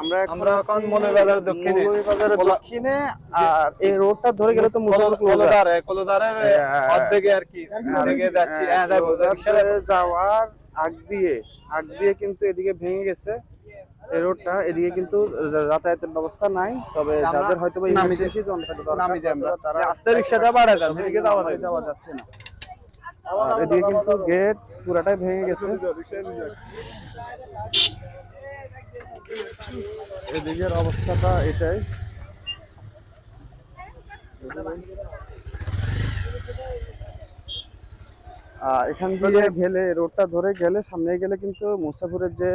আমরা আমরা এখন দক্ষিণে। দক্ষিণে আর এই রোডটা ধরে গেলে তো ক্লোজার কলদারে কলদারের হ্যাঁ। অর্ধেকে আর কি অর্ধেকে যাচ্ছি। হ্যাঁ যাওয়ার আগ দিয়ে আগ দিয়ে কিন্তু এদিকে ভেঙে গেছে। এই রোডটা এদিকে কিন্তু যাতায়াতের ব্যবস্থা নাই তবে যাদের হয়তো আমরা। তারা রাস্তা রিক্সাটা বাড়া যান এদিকে যাওয়া যাওয়া যাচ্ছে না। আর এদিকে কিন্তু গেট পুরাটাই ভেঙে গেছে। এদিকের অবস্থাটা এটাই। এখান দিয়ে গেলে রোডটা ধরে গেলে সামনে গেলে কিন্তু মুসাফুরের যে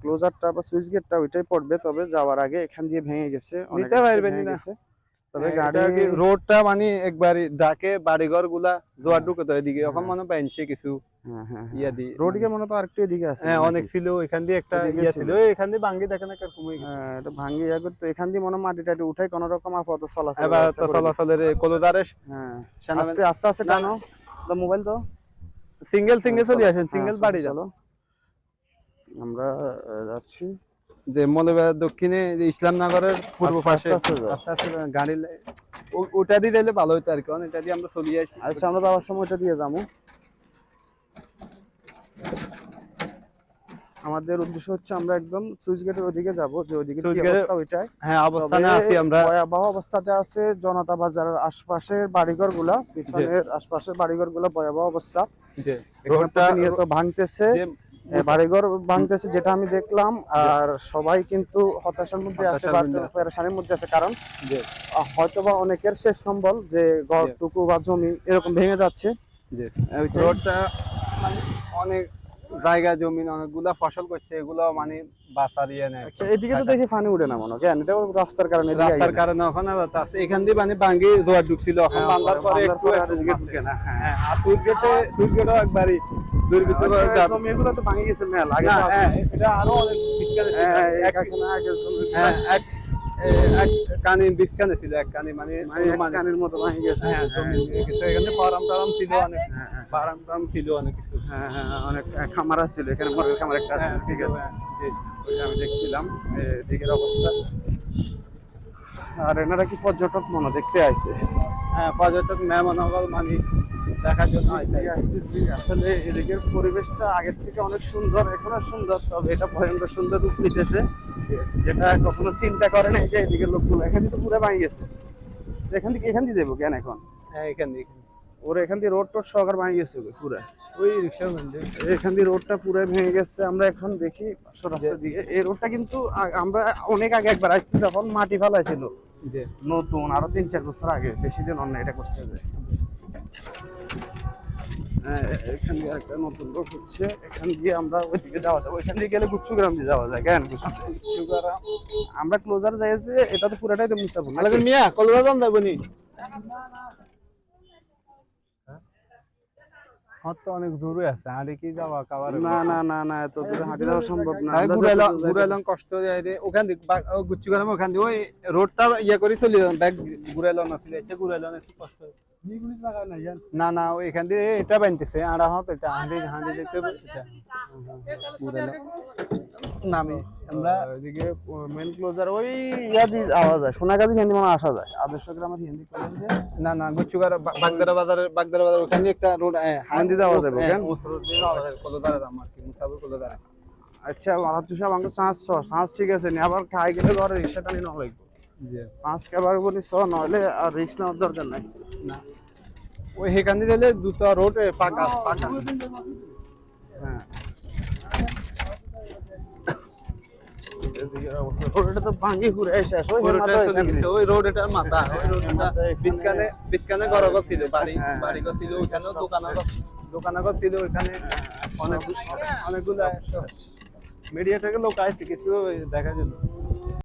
ক্লোজারটা বা সুইচ গেটটা ওইটাই পড়বে। তবে যাওয়ার আগে এখান দিয়ে ভেঙে গেছে অনেকটা ভেঙে গেছে। তবে তবে গাড়ি গাড়ি রোডটা মানে একবারই ডাকে বাড়িঘরগুলা জোয়ার ঢুকে তো এদিকে। এখন মনে পাইছে কিছু হ্যাঁ হ্যাঁ ইয়া দি মনে তো আরেকটু এদিকে আছে হ্যাঁ অনেক ছিল এখান দিয়ে একটা ইয়া ছিল। ছিল। এখান দিয়ে ভাঙ্গি দেখেন একটা কমে গেছে। হ্যাঁ, এটা ভাঙ্গি করতে এখান দিয়ে মনে হয় মাটি টাটি উঠাই কোনো রকম আপাতত চলাচল এবার তো চলাচলের কলদারে হ্যাঁ। আস্তে আস্তে আস্তে টানো। তো মোবাইল তো? সিঙ্গেল সিঙ্গেল চলে আসেন হ্যাঁ, সিঙ্গেল বাড়ি চলো। আমরা যাচ্ছি। যে মৌলভীবাজার দক্ষিণে ইসলামনগরের পূর্ব পাশে। আস্তে গাড়ি ওটা দিয়ে দিলে ভালো হতো আর কি কারণ এটা দিয়ে আমরা চলে আসি। আচ্ছা আমরা যাওয়ার সময় এটা দিয়ে যাব। আমাদের উদ্দেশ্য হচ্ছে আমরা একদম সুইচ গেটের ওইদিকে যাব যে ওইদিকে সুইচ কি গেটের অবস্থা ওইটাই। হ্যাঁ অবস্থানে আছি আমরা। ভয়াবহ অবস্থাতে আছে জনতা বাজারের আশপাশের বাড়িঘরগুলা পিছনের আশপাশের বাড়িঘরগুলা ভয়াবহ অবস্থা। এখানে ভাঙতেছে। বাড়িঘর ভাঙতেছে যেটা আমি দেখলাম আর সবাই কিন্তু হতাশার মধ্যে আছে বা পেরেশানির মধ্যে আছে কারণ হয়তোবা অনেকের শেষ সম্বল যে ঘরটুকু বা জমি এরকম ভেঙে যাচ্ছে। মানে অনেক জায়গা জমি অনেকগুলা ফসল করছে এগুলো মানে বাঁচার ইয়ে নেই। আচ্ছা, এদিকে তো দেখি পানি উঠে না মনে কেন? এটা রাস্তার কারণে রাস্তার কারণে ওখানে এখান দিয়ে মানে ভাঙ্গি জোয়ার ঢুকছিল হ্যাঁ, পরে একটু। ঢুকে না, হ্যাঁ। হ্যাঁ আর সুইচ গেটে সুইচ গেটও একবারই এগুলো তো ভাঙে গেছে মেলা আগে না তো আছে। হ্যাঁ এটা আরও অনেক বিস্কানে ছিল। হ্যাঁ, হ্যাঁ, কানি বিস্কানে ছিল এক কানি মানে মানে কানের মতো ভাঙে গেছে। জমি কিছু এখানে ফার্ম টার্ম ছিল অনেক। ফার্ম টার্ম ছিল অনেক কিছু। হ্যাঁ, হ্যাঁ, অনেক খামারা ছিল। এখানে মুরগির খামার একটা আছে ঠিক আছে। আমি দেখছিলাম অবস্থা। আর এনারা কি পর্যটক মনে দেখতে আইছে? হ্যাঁ পর্যটক মেহমানগর মানে দেখার জন্য আসতেছি আসলে এদিকের পরিবেশটা আগের থেকে অনেক সুন্দর এখনও সুন্দর তবে এটা ভয়ঙ্কর সুন্দর রূপ নিতেছে যেটা কখনো চিন্তা করে নাই যে এদিকের লোকগুলো এখানে তো পুরো ভাঙি গেছে। এখান থেকে এখান দিয়ে দেবো কেন এখন? হ্যাঁ এখান দিয়ে ওর এখান দিয়ে রোড টোড সহকার ভাঙি গেছে পুরো। ওই রিক্সা এখান দিয়ে রোডটা পুরো ভেঙে গেছে আমরা এখন দেখি পাঁচশো রাস্তা দিকে। এই রোডটা কিন্তু আমরা অনেক আগে একবার আসছি তখন মাটি ফেলাইছিল। যে নতুন আরও তিন চার বছর আগে বেশি দিন অন্য এটা করছে। এখান দিয়ে একটা নতুন রোড হচ্ছে। এখান দিয়ে আমরা ওইদিকে যাওয়া যাব। এখান দিয়ে গেলে গুচ্ছু গ্রাম দিয়ে যাওয়া যায় জ্ঞান গুচ্ছু সুগারা আমরা ক্লোজার যাই যে এটা তো পুরাটাই তো মিয়া নি হ্যাঁ। তো অনেক দূরে আছে আরে কি যাওয়া কাবার? না না না না এত দূরে হাঁটি যাওয়া সম্ভব না। ঘুরাইলাম ঘুরাইলাম কষ্ট যায় রে। ওখান গুচ্ছি গরম ওখান দিয়ে ওই রোডটা ইয়ে করে চলে যান ব্যাগ ঘুরাইলাম না ছিল এটা ঘুরাইলাম একটু কষ্ট হয়। না না এখান দিয়ে এটা বানতেছে আর হাত এটা হাঁড়ি হাঁড়ি হবে, ঘুরাইলাম নামি। আমরা এদিকে মেন ক্লোজার ওই ইয়া দিয়ে আওয়া যায় সোনাগাদি হিন্দি মানে আসা যায়। আদর্শ গ্রামের হিন্দি কলেজে না না গুচ্ছুগার বাগদারা বাজারের বাগদারা বাজার ওখানে একটা রোড হান্দি দেওয়া যাবে, কেন? কলদারা দাম আর কি মুসাফির কলদারা আচ্ছা মারাত্মক সাহেব আমাকে ছ চান্স ঠিক আছে নি আবার খাই গেলে ঘরে রিক্সাটা নিয়ে লাগবে। চান্স কেবার বলি ছ নইলে আর রিক্স নেওয়ার দরকার নাই। না। ওই সেখান দিয়ে দিলে দুটো রোড পাকা পাকা হ্যাঁ। এদিকের তো ভাঙি ঘুরে শেষ ওই ওই রোডটা চলে গেছে ওই রোড মাথা ওই রোডটা বিস্কানে বিস্কানে গরগ ছিল বাড়ি হ্যাঁ। বাড়ি ছিল ওখানেও দোকান দোকান ছিল ওখানে অনেক অনেকগুলো মিডিয়া থেকে লোক আসছে কিছু দেখার জন্য